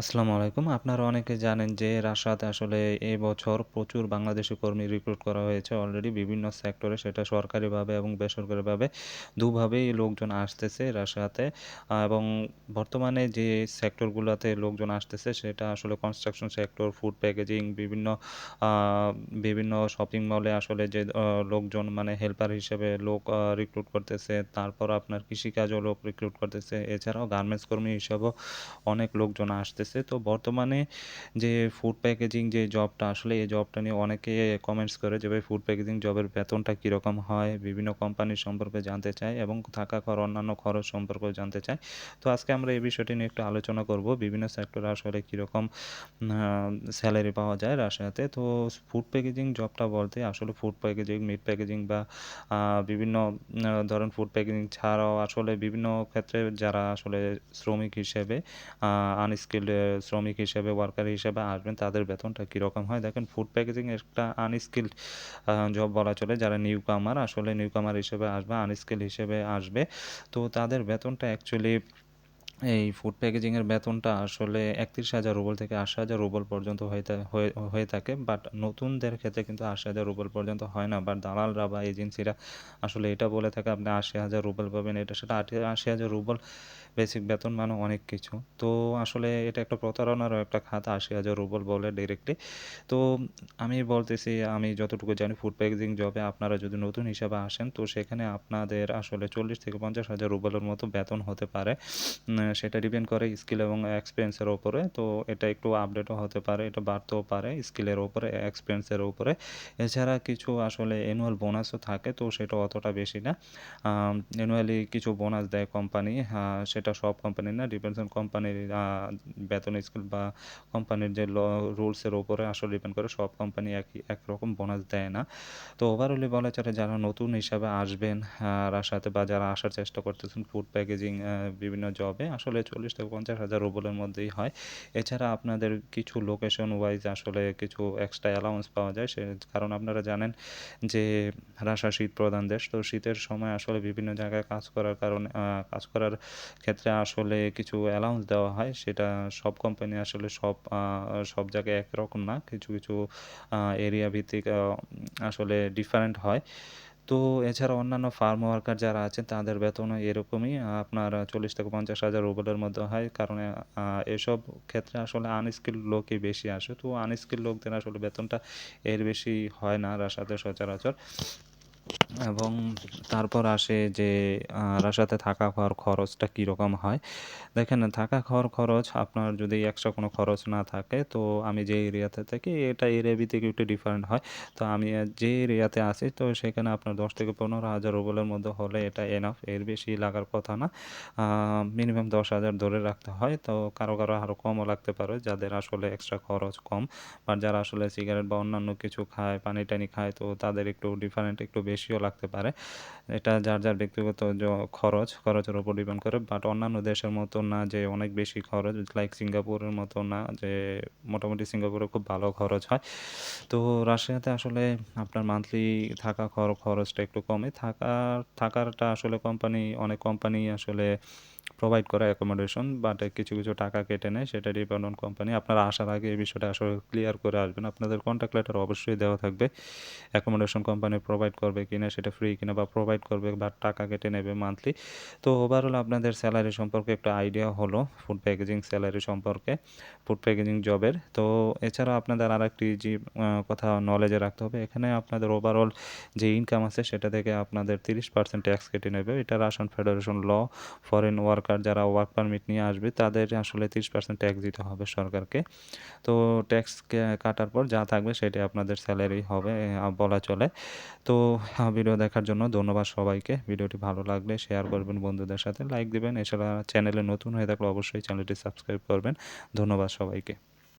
আসসালামু আলাইকুম। আপনারা অনেকে জানেন যে রাশিয়াতে আসলে এ বছর প্রচুর বাংলাদেশি কর্মী রিক্রুট করা হয়েছে অলরেডি বিভিন্ন সেক্টরে সেটা সরকারিভাবে এবং বেসরকারিভাবে দুভাবেই লোকজন আসতেছে রাশাতে এবং বর্তমানে যে সেক্টরগুলোতে লোকজন আসতেছে সেটা আসলে কনস্ট্রাকশন সেক্টর, ফুড প্যাকেজিং বিভিন্ন বিভিন্ন শপিং মলে আসলে যে লোকজন মানে হেল্পার হিসেবে লোক রিক্রুট করতেছে। তারপর আপনার কৃষিকাজও লোক রিক্রুট করতেছে। এছাড়াও গার্মেন্টস কর্মী হিসেবেও অনেক লোকজন আসতেছে। তো বর্তমানে যে ফুড প্যাকেজিং যে জবটা আসলে এই জবটা নিয়ে অনেকে কমেন্টস করে যে ভাই ফুড প্যাকেজিং জবের বেতনটা কীরকম হয়? বিভিন্ন কোম্পানির সম্পর্কে জানতে চায় এবং থাকা খাওয়ার অন্যান্য খরচ সম্পর্কেও জানতে চায়। তো আজকে আমরা এই বিষয়টি নিয়ে একটু আলোচনা করব। বিভিন্ন সেক্টরে আসলে কীরকম স্যালারি পাওয়া যায় রাশিয়াতে। তো ফুড প্যাকেজিং জবটা বলতে আসলে ফুড প্যাকেজিং, মিট প্যাকেজিং বা বিভিন্ন ধরেন ফুড প্যাকেজিং ছাড়াও আসলে বিভিন্ন ক্ষেত্রে যারা আসলে শ্রমিক হিসেবে আনস্কিলড শ্রমিক হিসেবে, ওয়ার্কার হিসেবে আসবেন তাদের বেতনটা কীরকম হয়? দেখেন ফুড প্যাকেজিং একটা আনস্কিল্ড জব বলা চলে। যারা নিউ কামার আসলে নিউ কামার হিসেবে আসবে, আনস্কিল্ড হিসেবে আসবে। তো তাদের বেতনটা অ্যাকচুয়ালি এই ফুড প্যাকেজিংয়ের বেতনটা আসলে ৩১,০০০ রুবল থেকে ৮০,০০০ রুবল পর্যন্ত হয়ে থাকে। বাট নতুনদের ক্ষেত্রে কিন্তু ৮০,০০০ রুবল পর্যন্ত হয় না। বাট দালালরা বা এজেন্সিরা আসলে এটা বলে থাকে আপনি ৮০,০০০ রুবল পাবেন এটা সেটা আশি হাজার রুবল বেসিক বেতন মানে অনেক কিছু। তো আসলে এটা একটা প্রতারণারও একটা খাত ৮০,০০০ রুবল বলে ডিরেক্টলি। তো আমি বলতেছি আমি যতটুকু জানি ফুড প্যাকেজিং জবে আপনারা যদি নতুন হিসাবে আসেন তো সেখানে আপনাদের আসলে ৪০ থেকে ৫০,০০০ রুবলের মতো বেতন হতে পারে। সেটা ডিপেন্ড করে স্কিল এবং এক্সপেরিয়েন্স এর উপরে। তো এটা একটু আপডেটও হতে পারে, এটা বাড়তেও পারে স্কিলের ওপরে এক্সপেরিয়েন্স এর উপরে। এছাড়া কিছু আসলে অ্যানুয়াল বোনাসও থাকে তো সেটা অতটা বেশি না। অ্যানুয়ালি কিছু বোনাস দেয় কোম্পানি। সেটা সব কোম্পানি না ডিপেন্ডস অন কোম্পানির বেতন স্কেল বা কোম্পানির যে ল রুলস এর উপরে আসলে ডিপেন্ড করে। সব কোম্পানি একই একরকম বোনাস দেয় না। তো ওভারঅলি বলা চলে যারা নতুন হিসাবে আসবেন আ রাশিয়াতে বা যারা আসার চেষ্টা করতেছেন ফুড প্যাকেজিং বিভিন্ন জবে আসলে ৪০ থেকে ৫০,০০০ রুবলের মধ্যেই হয়। এছাড়া আপনাদের কিছু লোকেশন ওয়াইজ আসলে কিছু এক্সট্রা অ্যালাউন্স পাওয়া যায়। সে কারণ আপনারা জানেন যে রাশিয়া শীত প্রধান দেশ। তো শীতের সময় আসলে বিভিন্ন জায়গায় কাজ করার কারণে কাজ করার ক্ষেত্রে আসলে কিছু অ্যালাউন্স দেওয়া হয়। সেটা সব কোম্পানি আসলে সব সব জায়গায় একরকম না। কিছু, কিছু এরিয়া ভিত্তিক আসলে ডিফারেন্ট হয়। তো এছাড়া অন্যান্য ফার্ম ওয়ার্কার যারা আছেন, তাদের বেতনও এরকমই, আপনার ৪০ থেকে পঞ্চাশ হাজার রুবেলের মধ্যে হয়। কারণ এসব ক্ষেত্রে আসলে আনস্কিল লোকই বেশি আসে। তো আনস্কিল লোকদের আসলে বেতনটা এর বেশি হয় না রাশিয়াতে সচরাচর। এবং তারপর আসে যে আ রাশিয়াতে থাকা খাওয়ার খরচটা কীরকম হয়? দেখেন থাকা খাওয়ার খরচ আপনার যদি এক্সট্রা কোনো খরচ না থাকে তো আমি যে এরিয়াতে থাকি এটা এরিয়া ভিত্তিক একটু ডিফারেন্ট হয়। তো আমি যে এরিয়াতে আসি তো সেখানে আপনার ১০ থেকে ১৫,০০০ রুবলের মধ্যে হলে এটা এনাফ এর বেশি লাগার কথা না। মিনিমাম দশ হাজার ধরে রাখতে হয়। তো কারও, কারও আরও কমও লাগতে পারে যাদের আসলে এক্সট্রা খরচ কম। বা যারা আসলে সিগারেট বা অন্যান্য কিছু খায়, পানি-টানি খায় তো তাদের একটু ডিফারেন্ট একটু বেশিও লাগতে পারে। এটা যার, যার ব্যক্তিগত খরচ, খরচের উপর ডিপেন্ড করে। বাট অন্যান্য দেশের মতো না যে অনেক বেশি খরচ লাইক সিঙ্গাপুরের মতো না যে মোটামুটি সিঙ্গাপুরে খুব ভালো খরচ হয়। তো রাশিয়াতে আসলে আপনার মান্থলি থাকা খরচটা একটু কমে থাকার থাকারটা আসলে কোম্পানি অনেক কোম্পানি আসলে প্রোভাইড করে অ্যাকোমোডেশন বাট কিছু, কিছু টাকা কেটে নেয় সেটা ডিপেন্ড কোম্পানি। আপনারা আসার আগে এই বিষয়টা আসলে ক্লিয়ার করে আসবেন। আপনাদের কন্ট্যাক্ট লেটার অবশ্যই দেওয়া থাকবে। অ্যাকোমোডেশন কোম্পানি প্রোভাইড করবে কিনা সেটা ফ্রি কিনা বা প্রোভাইড করবে বা টাকা কেটে নেবে মান্থলি। তো ওভারঅল আপনাদের স্যালারি সম্পর্কে একটা আইডিয়া হলো ফুড প্যাকেজিং স্যালারি সম্পর্কে, ফুড প্যাকেজিং জবের। তো এছাড়াও আপনাদের আর একটি যে কথা নলেজে রাখতে হবে এখানে আপনাদের ওভারঅল যে ইনকাম আছে সেটা থেকে আপনাদের ৩০% ট্যাক্স কেটে নেবে। এটা Russian federation law foreign worker যারা ওয়ার্ক পারমিট নিয়ে আসবে তাদের আসলে ৩০% ট্যাক্স দিতে হবে সরকারকে। তো ট্যাক্স কাটার পর যা থাকবে সেটাই আপনাদের স্যালারি হবে বলা চলে। তো ভিডিও দেখার জন্য ধন্যবাদ সবাইকে। ভিডিওটি ভালো লাগলে শেয়ার করবেন বন্ধুদের সাথে, লাইক দেবেন এছাড়া চ্যানেলে নতুন হয়ে থাকলে অবশ্যই চ্যানেলটি সাবস্ক্রাইব করবেন। ধন্যবাদ সবাইকে।